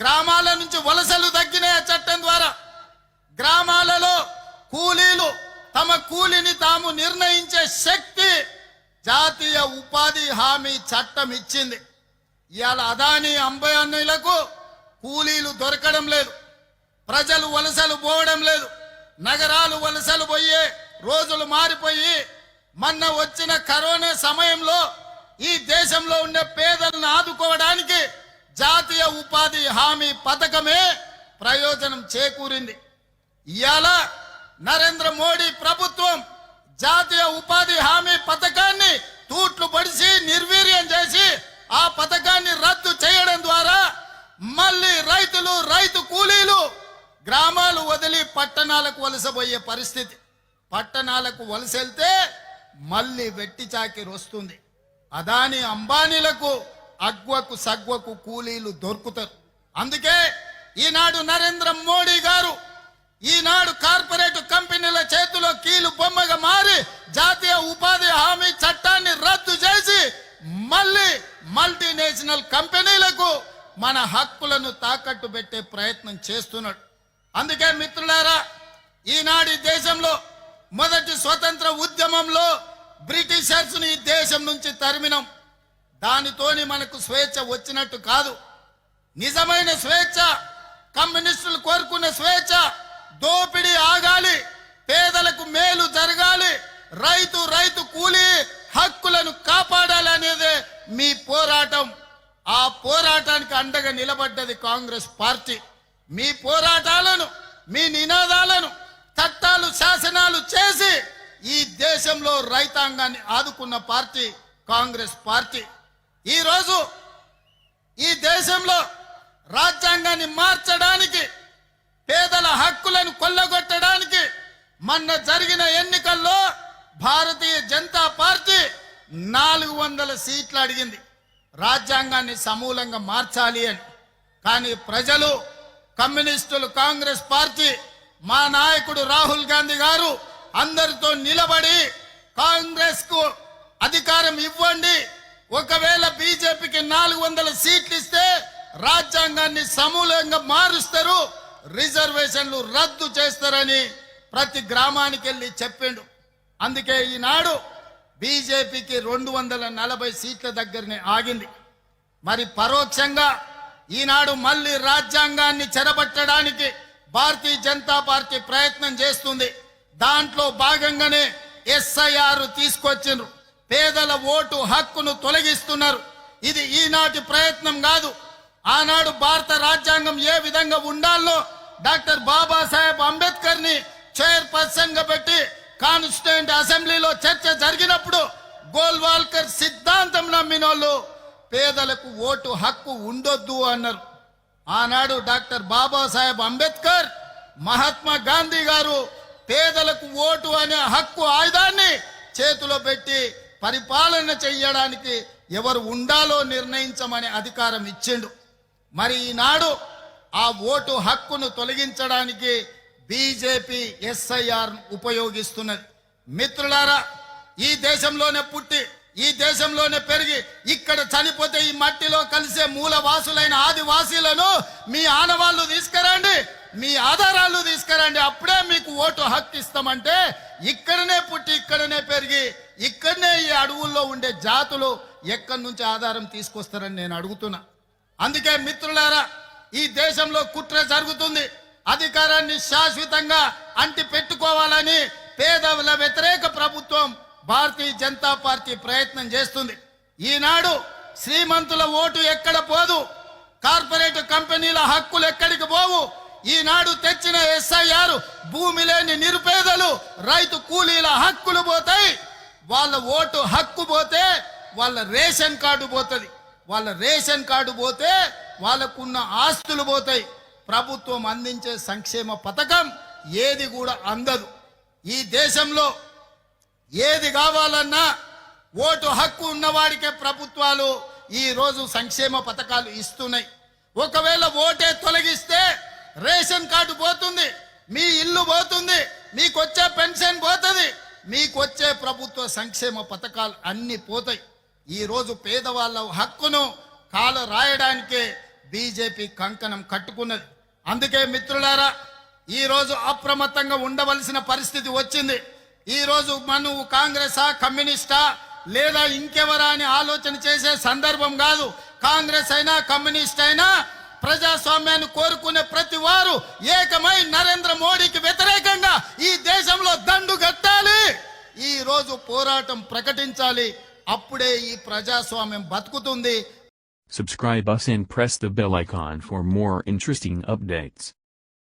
గ్రామాల నుంచి వలసలు తగ్గినాయి ఆ చట్టం ద్వారా. గ్రామాలలో కూలీలు తమ కూలిని తాము నిర్ణయించే శక్తి జాతీయ ఉపాధి హామీ చట్టం ఇచ్చింది. ఇవాళ అదాని అంబయాన్నులకు కూలీలు దొరకడం లేదు. ప్రజలు వలసలు పోవడం లేదు. నగరాలు వలసలు పోయే రోజులు మారిపోయి మొన్న వచ్చిన కరోనా సమయంలో ఈ దేశంలో ఉండే పేదలను ఉపాధి హామీ పథకమే ప్రయోజనం చేకూరింది. ఇవాళ నరేంద్ర మోడీ ప్రభుత్వం జాతీయ ఉపాధి హామీ పథకాన్ని తూట్లు పడిసి నిర్వీర్యం చేసి ఆ పథకాన్ని రద్దు చేయడం ద్వారా మళ్ళీ రైతులు రైతు కూలీలు గ్రామాలు వదిలి పట్టణాలకు వలసపోయే పరిస్థితి. పట్టణాలకు వలసెళ్తే మళ్ళీ వెట్టి చాకిరి వస్తుంది. అదాని అంబానీలకు అగ్వకు సగ్వకు కూలీలు దొరుకుతారు. అందుకే ఈనాడు నరేంద్ర మోడీ గారు ఈనాడు కార్పొరేట్ కంపెనీల చేతిలో కీలు బొమ్మగా మారి జాతీయ ఉపాధి హామీ చట్టాన్ని రద్దు చేసి మళ్ళీ మల్టీనేషనల్ కంపెనీలకు మన హక్కులను తాకట్టు పెట్టే ప్రయత్నం చేస్తున్నాడు. అందుకే మిత్రులారా ఈనాడు దేశంలో మొదటి స్వతంత్ర ఉద్యమంలో బ్రిటిషర్స్ని ఈ దేశం నుంచి తరిమినాం. దానితోని మనకు స్వేచ్ఛ వచ్చినట్టు కాదు. నిజమైన స్వేచ్ఛ కమ్యూనిస్టులు కోరుకున్న స్వేచ్ఛ దోపిడీ ఆగాలి పేదలకు మేలు జరగాలి రైతు రైతు కూలి హక్కులను కాపాడాలనేదే మీ పోరాటం. ఆ పోరాటానికి అండగా నిలబడ్డది కాంగ్రెస్ పార్టీ. మీ పోరాటాలను మీ నినాదాలను చట్టాలు శాసనాలు చేసి ఈ దేశంలో రైతాంగాన్ని ఆదుకున్న పార్టీ కాంగ్రెస్ పార్టీ. ఈరోజు ఈ దేశంలో రాజ్యాంగాన్ని మార్చడానికి పేదల హక్కులను కొల్లగొట్టడానికి మొన్న జరిగిన ఎన్నికల్లో భారతీయ జనతా పార్టీ నాలుగు వందల సీట్లు అడిగింది. రాజ్యాంగాన్ని సమూలంగా మార్చాలి అని. కానీ ప్రజలు కమ్యూనిస్టులు కాంగ్రెస్ పార్టీ మా నాయకుడు రాహుల్ గాంధీ గారు అందరితో నిలబడి కాంగ్రెస్కు అధికారం ఇవ్వండి ఒకవేళ బీజేపీకి నాలుగు వందల సీట్లు ఇస్తే రాజ్యాంగాన్ని సమూలంగా మారుస్తారు. రిజర్వేషన్లు రద్దు చేస్తారని ప్రతి గ్రామానికి వెళ్ళి చెప్పిండు. అందుకే ఈనాడు బీజేపీకి రెండు వందల నలభై సీట్ల దగ్గరనే ఆగింది. మరి పరోక్షంగా ఈనాడు మళ్ళీ రాజ్యాంగాన్ని చెరబట్టడానికి భారతీయ జనతా పార్టీ ప్రయత్నం చేస్తుంది. దాంట్లో భాగంగానే ఎస్ఐఆర్ తీసుకొచ్చిండ్రు. పేదల ఓటు హక్కును తొలగిస్తున్నారు. ఇది ఈనాటి ప్రయత్నం కాదు. ఆనాడు భారత రాజ్యాంగం ఏ విధంగా ఉండాలో డాక్టర్ బాబాసాహెబ్ అంబేద్కర్ని చైర్పర్సన్గా పెట్టి కాన్స్టిట్యూంట్ అసెంబ్లీలో చర్చ జరిగినప్పుడు గోల్వాల్కర్ సిద్ధాంతం నమ్మినోళ్ళు పేదలకు ఓటు హక్కు ఉండొద్దు అన్నారు. ఆనాడు డాక్టర్ బాబాసాహెబ్ అంబేద్కర్ మహాత్మా గాంధీ గారు పేదలకు ఓటు అనే హక్కు ఆయుధాన్ని చేతిలో పెట్టి పరిపాలన చెయ్యడానికి ఎవరు ఉండాలో నిర్ణయించమని అధికారం ఇచ్చిండు. మరి ఈనాడు ఆ ఓటు హక్కును తొలగించడానికి బీజేపీ ఎస్ఐఆర్ ఉపయోగిస్తున్నది. మిత్రులారా ఈ దేశంలోనే పుట్టి ఈ దేశంలోనే పెరిగి ఇక్కడ చనిపోతే ఈ మట్టిలో కలిసే మూలవాసులైన ఆదివాసీలను మీ ఆనవాళ్ళు తీసుకురండి మీ ఆధారాలు తీసుకురండి. అప్పుడే మీకు ఓటు హక్కు ఇస్తామంటే ఇక్కడనే పుట్టి ఇక్కడనే పెరిగి ఇక్కడనే ఈ అడవుల్లో ఉండే జాతులు ఎక్కడి నుంచి ఆధారం తీసుకొస్తారని నేను అడుగుతున్నా. అందుకే మిత్రులారా ఈ దేశంలో కుట్ర జరుగుతుంది. అధికారాన్ని శాశ్వతంగా అంటి పెట్టుకోవాలని పేదవుల వ్యతిరేక ప్రభుత్వం భారతీయ జనతా పార్టీ ప్రయత్నం చేస్తుంది. ఈనాడు శ్రీమంతుల ఓటు ఎక్కడ పోదు? కార్పొరేట్ కంపెనీల హక్కులు ఎక్కడికి పోవు? ఈనాడు తెచ్చిన ఎస్ఐఆర్ భూమి లేని నిరుపేదలు రైతు కూలీల హక్కులు పోతాయి. వాళ్ళ ఓటు హక్కు పోతే వాళ్ళ రేషన్ కార్డు పోతుంది. వాళ్ళ రేషన్ కార్డు పోతే వాళ్ళకున్న ఆస్తులు పోతాయి. ప్రభుత్వం అందించే సంక్షేమ పథకం ఏది కూడా అందదు. ఈ దేశంలో ఏది కావాలన్నా ఓటు హక్కు ఉన్నవాడికే ప్రభుత్వాలు ఈరోజు సంక్షేమ పథకాలు ఇస్తున్నాయి. ఒకవేళ ఓటే తొలగిస్తే రేషన్ కార్డు పోతుంది. మీ ఇల్లు పోతుంది. మీకు వచ్చే పెన్షన్ పోతుంది. మీకు వచ్చే ప్రభుత్వ సంక్షేమ పథకాలు అన్ని పోతాయి. ఈ రోజు పేదవాళ్ళ హక్కును కాలు రాయడానికే బీజేపీ కంకణం కట్టుకున్నది. అందుకే మిత్రులారా ఈ రోజు అప్రమత్తంగా ఉండవలసిన పరిస్థితి వచ్చింది. ఈరోజు మనవు కాంగ్రెసా కమ్యూనిస్టా లేదా ఇంకెవరా అని ఆలోచన చేసే సందర్భం కాదు. కాంగ్రెస్ అయినా కమ్యూనిస్ట్ అయినా ప్రజాస్వామ్యాన్ని కోరుకునే ప్రతి వారు ఏకమై నరేంద్ర మోడీకి వ్యతిరేకంగా ఈ దేశంలో దండు కట్టాలి. ఈ రోజు పోరాటం ప్రకటించాలి. అప్పుడే ఈ ప్రజాస్వామ్యం బతుకుతుంది. Subscribe us and press the bell icon for more interesting updates.